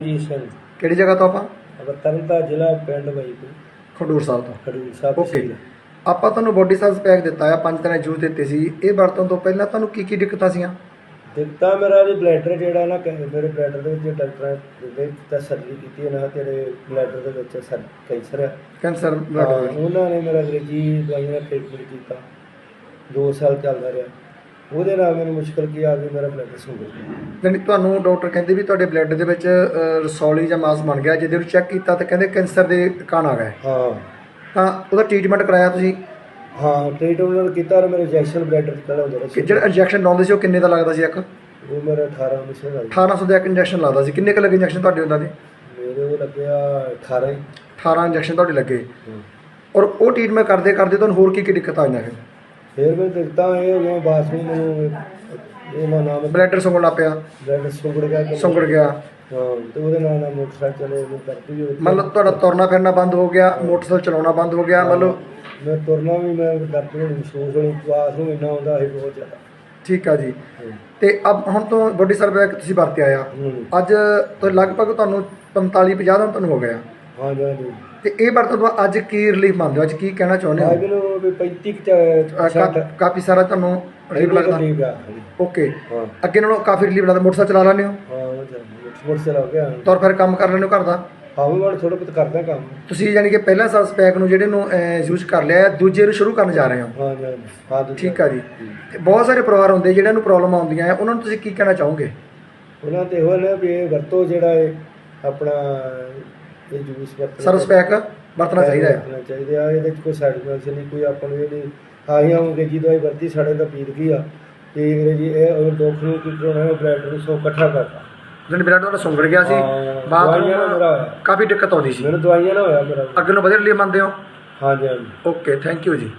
ਜੀ ਸਿੰਘ ਕਿਹੜੀ ਜਗ੍ਹਾ ਤੋਂ ਆਪਾਂ? ਅਗਰ ਤਰਨਤਾ ਜ਼ਿਲ੍ਹਾ ਪਿੰਡ ਬਾਈਪੁਰ ਖਡੂਰ ਸਾਹਿਬ ਤੋਂ। ਖਡੂਰ ਸਾਹਿਬ ਓਕੇ ਤਹਿਸੀਲ ਆਪਾਂ ਤੁਹਾਨੂੰ ਬੋਡੀ ਸਾਈਜ਼ ਪੈਕ ਦਿੱਤਾ ਆ ਪੰਜ ਤਰ੍ਹਾਂ ਜੂਸ ਦਿੱਤੇ ਸੀ। ਇਹ ਵਰਤਣ ਤੋਂ ਪਹਿਲਾਂ ਤੁਹਾਨੂੰ ਕੀ ਕੀ ਦਿੱਕਤਾਂ ਸੀਆਂ? ਦਿੱਤਾ ਮੇਰਾ ਜੀ ਬਲੈਡਰ ਜਿਹੜਾ ਨਾ ਕਿ- ਮੇਰੇ ਬਲੈਡਰ ਦੇ ਵਿੱਚ ਡਾਕਟਰਾਂ ਨੇ ਤਾਂ ਸਰਜਰੀ ਕੀਤੀ ਹੈ ਨਾ ਤੇਰੇ ਬਲੈਡਰ ਦੇ ਵਿੱਚ ਸਰ ਕੈਂਸਰ ਹੈ ਕੈਂਸਰ ਹਾਂ, ਬਲੱਡ ਉਹਨਾਂ ਨੇ ਮੇਰਾ ਅੰਗਰੇਜ਼ੀ ਦਵਾਈਆਂ ਨਾਲ ਟ੍ਰੀਟਮੈਂਟ ਕੀਤਾ। 2 ਸਾਲ ਚੱਲਦਾ ਰਿਹਾ। ਉਹਦੇ ਨਾਲ ਮੈਨੂੰ ਮੁਸ਼ਕਲ ਕੀ ਆ ਗਈ ਮੇਰਾ ਬਲੱਡ ਸੁੰਗੜ ਗਿਆ। ਯਾਨੀ ਤੁਹਾਨੂੰ ਡਾਕਟਰ ਕਹਿੰਦੇ ਵੀ ਤੁਹਾਡੇ ਬਲੱਡ ਦੇ ਵਿੱਚ ਅ, ਰਸੌਲੀ ਜਾਂ ਮਾਸ ਬਣ ਗਿਆ ਜਿਹਦੇ ਨੂੰ ਚੈੱਕ ਕੀਤਾ ਤਾਂ ਕਹਿੰਦੇ ਕੈਂਸਰ ਦੇ ਕਣ ਆ ਗਏ ਹਾਂ। ਤਾਂ ਉਹਦਾ ਟ੍ਰੀਟਮੈਂਟ ਕਰਾਇਆ ਤੁਸੀਂ? ਹਾਂ ਟ੍ਰੀਟਮੈਂਟ ਕੀਤਾ ਔਰ ਮੇਰੇ ਇੰਜੈਕਸ਼ਨ ਬਲੱਡਰ ਪਹਿਲਾਂ ਹੁੰਦੇ ਕਿ ਰਹੇ ਜਿਹੜਾ ਇੰਜੈਕਸ਼ਨ ਲਾਉਂਦੇ ਸੀ ਉਹ ਕਿੰਨੇ ਦਾ ਲੱਗਦਾ ਸੀ ਇੱਕ? ਉਹ ਮੇਰਾ 18 19 ਦਾ ਜੀ 1800 ਦਾ ਇੱਕ ਇੰਜੈਕਸ਼ਨ ਲੱਗਦਾ ਸੀ। ਕਿੰਨੇ ਕੁ ਲੱਗੇ ਇੰਜੈਕਸ਼ਨ ਤੁਹਾਡੇ ਉਹਨਾਂ ਦੇ? ਮੇਰੇ ਉਹ ਲੱਗਿਆ 18 ਹੀ। 18 ਇੰਜੈਕਸ਼ਨ ਤੁਹਾਡੇ ਲੱਗੇ। ਹੂੰ। ਔਰ ਉਹ ਟ੍ਰੀਟਮੈਂਟ ਕਰਦੇ ਕਰਦੇ ਤੁਹਾਨੂੰ ਹੋਰ ਕੀ ਕੀ ਦਿੱਕਤ ਆਈਆਂ ਫਿਰ? ਫਿਰ ਮੈਂ ਦੇਖਦਾ ਇਹ ਜਿਵੇਂ ਬਾਥਰੂਮ ਮੈਨੂੰ ਇਹ ਨਾ ਨਾਮ ਬਲੈਡਰ ਪਿਆ। ਬਲੱਡ ਸੁੰਗੜ ਗਿਆ ਕਿ ਸੁੰਗੜ ਗਿਆ। ਹਾਂ ਤੇ ਉਹਦੇ ਨਾਲ ਨਾਲ ਮੋਟਰਸਾਈਕਲ ਚਲੇ ਉਹ ਕਰਤੀ ਵੀ ਮਤਲਬ ਤੁਹਾਡਾ ਤੁਰਨਾ ਫਿਰਨਾ ਬੰਦ ਹੋ ਗਿਆ ਮੋਟਰਸਾਈਕਲ ਚਲਾਉਣਾ ਬੰਦ ਹੋ ਗਿਆ ਮਤਲਬ ਮੈਂ ਤੁਰਨਾ ਵੀ ਮੈਂ ਡਰਦੀ ਹੋਣੀ ਮਹਿਸੂਸ ਹੋਣੀ ਬਾਥਰੂਮ ਇੰਨਾ ਆਉਂਦਾ ਸੀ ਬਹੁਤ ਜ਼ਿਆਦਾ। ਠੀਕ ਆ ਜੀ। ਤੇ ਅਬ ਹੁਣ ਤੋਂ ਬੋਡੀ ਸਰਵੇ ਤੁਸੀਂ ਵਰਤਿਆ ਆ। ਹੂੰ। ਅੱਜ ਤੋਂ ਲਗਭਗ ਤੁਹਾਨੂੰ 45 50 ਦਿਨ ਤੁਹਾਨੂੰ ਹੋ ਗਿਆ ਤੇ ਇਹ ਵਰਤੋਂ ਤੋਂ ਅੱਜ ਕੀ ਰਿਲੀਫ ਮੰਨਦੇ ਹੋ? ਅੱਜ ਕੀ ਕਹਿਣਾ ਚਾਹੁੰਦੇ ਹੋ? ਨੂੰ ਵੀ 35 ਕੁ ਅ, ਚ ਕਾ- ਕਾਫੀ ਸਾਰਾ ਤੁਹਾਨੂੰ ਰਿਲੀਫ ਲੱਗਦਾ? ਠੀਕ ਆ ਓਕੇ ਹਾਂ। ਅੱਗੇ ਨਾਲੋਂ ਕਾਫੀ ਰਿਲੀਫ ਲੱਗਦਾ? ਮੋਟਰਸਾਈਕਲ ਚਲਾ ਲੈਂਦੇ ਹੋ? ਹਾਂ ਉਹ ਚੱਲ ਮੋਟਰਸਾਈਕਲ ਹੋ ਗਿਆ ਤੁਰ ਫਿਰ ਕੰਮ ਕਰ ਲੈਂਦੇ ਹੋ ਘਰ ਦਾ? ਹਾਂ ਵੀ ਮੈਂ ਥੋੜਾ ਬਹੁਤ ਕਰਦਾ ਕੰਮ। ਤੁਸੀਂ ਯਾਨੀ ਕਿ ਪਹਿਲਾ ਸਾਲ ਸਪੈਕ ਨੂੰ ਜਿਹੜੇ ਨੂੰ ਯੂਜ਼ ਕਰ ਲਿਆ ਹੈ, ਦੂਜੇ ਨੂੰ ਸ਼ੁਰੂ ਕਰਨ ਜਾ ਰਹੇ ਹੋ? ਹਾਂ ਜੀ ਹਾਂ। ਠੀਕ ਆ ਜੀ। ਤੇ ਬਹੁਤ ਸਾਰੇ ਪਰਿਵਾਰ ਹੁੰਦੇ ਜਿਹੜਿਆਂ ਨੂੰ ਪ੍ਰੋਬਲਮ ਆਉਂਦੀਆਂ ਹੈ ਉਹਨਾਂ ਨੂੰ ਤੁਸੀਂ ਕੀ ਕਹਿਣਾ ਚਾਹੋਗੇ? ਉਹਨਾਂ ਤੇ ਇਹੋ ਨੇ ਵੀ ਇਹ ਵਰਤੋ ਜਿਹੜਾ ਹੈ ਆਪਣਾ ਇਹ ਜੂਸ ਵਰਤਣਾ ਸਰਵ ਸਪੈਕ ਵਰਤਣਾ ਚਾਹੀਦਾ ਹੈ। ਵਰਤਣਾ ਚਾਹੀਦਾ ਆ ਇਹਦੇ ਚ ਕੋਈ ਸਾਈਡ ਇਫੈਕਟ ਨਹੀਂ ਕੋਈ ਆਪਾਂ ਨੂੰ ਇਹ ਨਹੀਂ ਆਹੀਆਂ ਅੰਗਰੇਜ਼ੀ ਦਵਾਈ ਵਰਤੀ ਸਾਡੇ ਤਾਂ ਪੀਰ ਗਈ ਆ। ਤੇ ਅੰਗਰੇਜ਼ੀ ਇਹ ਉਹ ਦੁੱਖ ਨੂੰ ਕੀ ਕਰਾਉਣਾ ਉਹ ਬਲੱਡ ਨੂੰ ਸੋ ਇਕੱਠਾ ਕਰਦਾ ਜਨ ਬਲੱਡ ਤੁਹਾਡਾ ਸੁੰਗੜ ਗਿਆ ਸੀ ਹਾਂ, ਦਵਾਈਆਂ ਨਾਲ ਬਾਥਰੂਮ ਮੇਰਾ ਹੋਇਆ। ਕਾਫੀ ਦਿੱਕਤ ਆਉਂਦੀ ਸੀ। ਮੈਨੂੰ ਦਵਾਈਆਂ ਨਾ ਹੋਇਆ ਮੇਰਾ। ਅੱਗੇ ਨੂੰ ਵਧੀਆ ਰਿਲੀਫ ਮੰਨਦੇ ਹੋ? ਹਾਂਜੀ ਹਾਂਜੀ। ਓਕੇ ਥੈਂਕ ਯੂ ਜੀ।